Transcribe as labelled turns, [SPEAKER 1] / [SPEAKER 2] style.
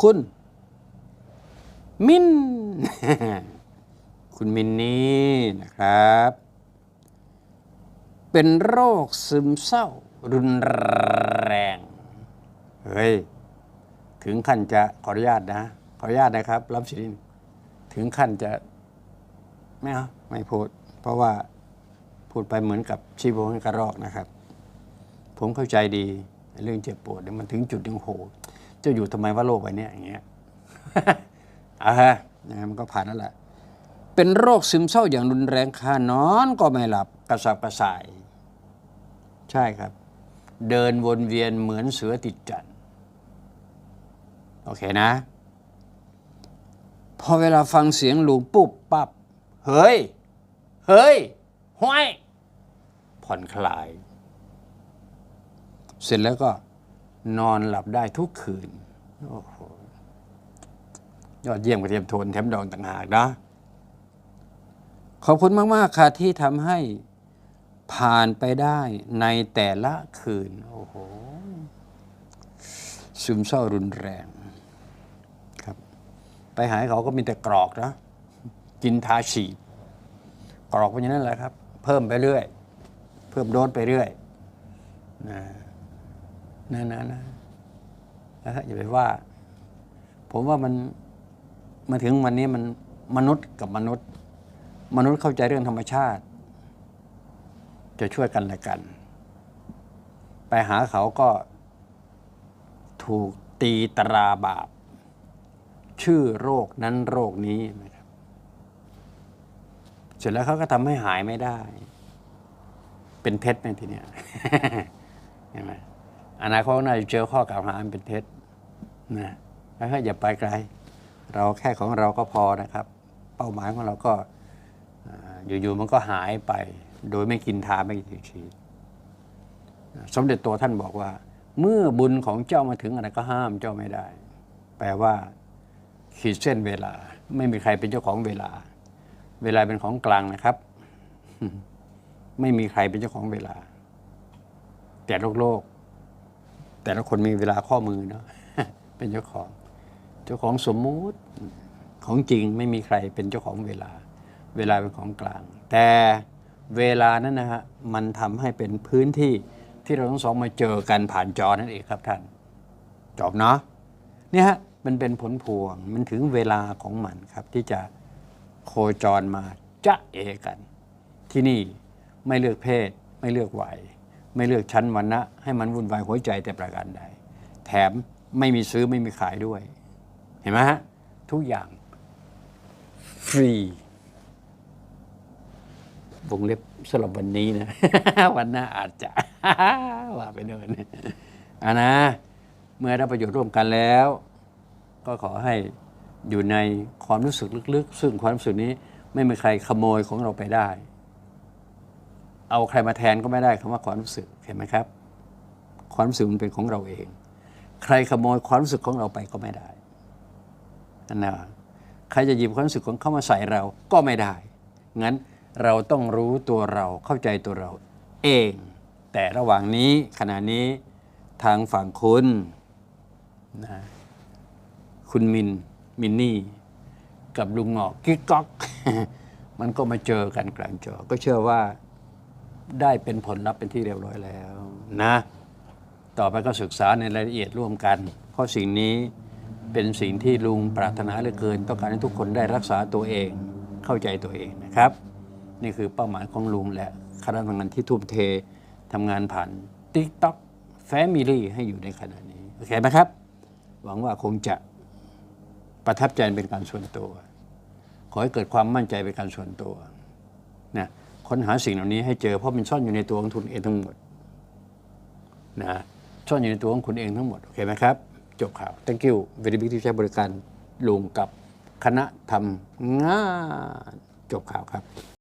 [SPEAKER 1] คุณ มิน คุณมินนี่นะครับ เป็นโรคซึมเศร้า รุนแรง เฮ้ย ถึงขั้นจะขออนุญาตนะ ขออนุญาตนะครับ รับสินถึงขั้นจะไม่เอาไม่พูด เพราะว่าพูดไปเหมือนกับชีโบให้กระรอกนะครับ ผมเข้าใจดี เรื่องเจ็บปวดเนี่ยมันถึงจุดหนึงโห จะอยู่ทำไมว่าโลกใบนี้อย่างเงี้ยอ่าฮะยังไงมันก็ผ่านนั่นแหละ เป็นโรคซึมเศร้าอย่างรุนแรงค่านอนก็ไม่หลับกระสับกระส่าย ใช่ครับ เดินวนเวียนเหมือนเสือติดจันทร์โอเคนะ พอเวลาฟังเสียงลุงปุ๊บปั๊บเฮ้ย เฮ้ยห้วยผ่อนคลาย เสร็จแล้วก็ นอนหลับได้ทุกคืนโอ้โหยอดเยี่ยมกระเทียมโทนแถมดองต่างหากนะ ขอบคุณมาก ๆ ค่ะที่ทำให้ผ่านไปได้ในแต่ละคืน โอ้โหซึมเศร้ารุนแรงครับ ไปหาเขาก็มีแต่กรอกนะกินทาฉีดกรอกไปอย่างนั้นแหละครับ เพิ่มไปเรื่อย เพิ่มโดสไปเรื่อยนะ นะนะนะอย่าไปว่า ผมว่ามันมาถึงวันนี้มันมนุษย์กับมนุษย์ มนุษย์เข้าใจเรื่องธรรมชาติ จะช่วยกันและกัน ไปหาเขาก็ถูกตีตราบาป ชื่อโรคนั้นโรคนี้นะครับเสร็จแล้วเขาก็ทำให้หายไม่ได้ เป็นเพชรในทีเนี้ยเห็นไหม อนาคตน่าจะเจอข้อกล่าวหาอันเป็นเท็จนะแล้วก็อย่าไปไกล เราแค่ของเราก็พอนะครับ เป้าหมายของเราก็อยู่ๆมันก็หายไป โดยไม่กินทาไม่กินชีสสมเด็จตัวท่านบอกว่า เมื่อบุญของเจ้ามาถึงอะไรก็ห้ามเจ้าไม่ได้ แปลว่า ขีดเส้นเวลา ไม่มีใครเป็นเจ้าของเวลา เวลาเป็นของกลางนะครับ ไม่มีใครเป็นเจ้าของเวลา แต่โลกโลก แต่ละคนมีเวลาข้อมือเนาะเป็นเจ้าของ เจ้าของสมมุติของจริงไม่มีใครเป็นเจ้าของเวลา เวลาเป็นของกลาง แต่เวลานั้นนะฮะมันทำให้เป็นพื้นที่ที่เราทั้งสองมาเจอกันผ่านจอนั่นเองครับท่านจบเนาะเนี่ยฮะมันเป็นผลพวงมันถึงเวลาของมันครับ ที่จะโคจรมาจะเอกัน ที่นี่ไม่เลือกเพศไม่เลือกวัย ไม่เลือกชั้นวรรณะให้มันวุ่นวายหัวใจแต่ประการใด แถมไม่มีซื้อไม่มีขายด้วย เห็นไหมฮะ ทุกอย่างฟรีวงเล็บสำหรับวันนี้นะ วันหน้าอาจจะ ว่าไปเนินอะนะ เมื่อได้ประโยชน์ร่วมกันแล้ว ก็ขอให้อยู่ในความรู้สึกลึกๆ ซึ่งความรู้สึกนี้ไม่มีใครขโมยของเราไปได้ เอาใครมาแทนก็ไม่ได้คำว่าความรู้สึกเห็นไหมครับ ความรู้สึกมันเป็นของเราเอง ใครขโมยความรู้สึกของเราไปก็ไม่ได้นั่นนะใครจะหยิบความรู้สึกของเขามาใส่เราก็ไม่ได้ งั้นเราต้องรู้ตัวเราเข้าใจตัวเราเอง แต่ระหว่างนี้ขณะนี้ทางฝั่งคุณนะคุณมินมินนี่ กับลุงหงอกกิ๊กก๊อก มันก็มาเจอกันกลางจอ ก็เชื่อว่า ได้เป็นผลลัพธ์เป็นที่เรียบร้อยแล้วนะ ต่อไปก็ศึกษาในรายละเอียดร่วมกัน เพราะสิ่งนี้เป็นสิ่งที่ลุงปรารถนาเหลือเกิน ต้องการให้ทุกคนได้รักษาตัวเองเข้าใจตัวเองนะครับ นี่คือเป้าหมายของลุงและคณะทำงานที่ทุ่มเททำงานผ่าน TikTok Family ให้อยู่ในขณะนี้โอเคไหมครับ หวังว่าคงจะประทับใจเป็นการส่วนตัว ขอให้เกิดความมั่นใจเป็นการส่วนตัวนะ ค้นหาสิ่งเหล่านี้ให้เจอเพราะมันซ่อนอยู่ในตัวของทุนเองทั้งหมดนะซ่อนอยู่ในตัวของคุณเองทั้งหมด โอเคไหมครับ จบข่าว thank you very big ที่ใช้บริการลุงกับคณะทำงาน จบข่าวครับ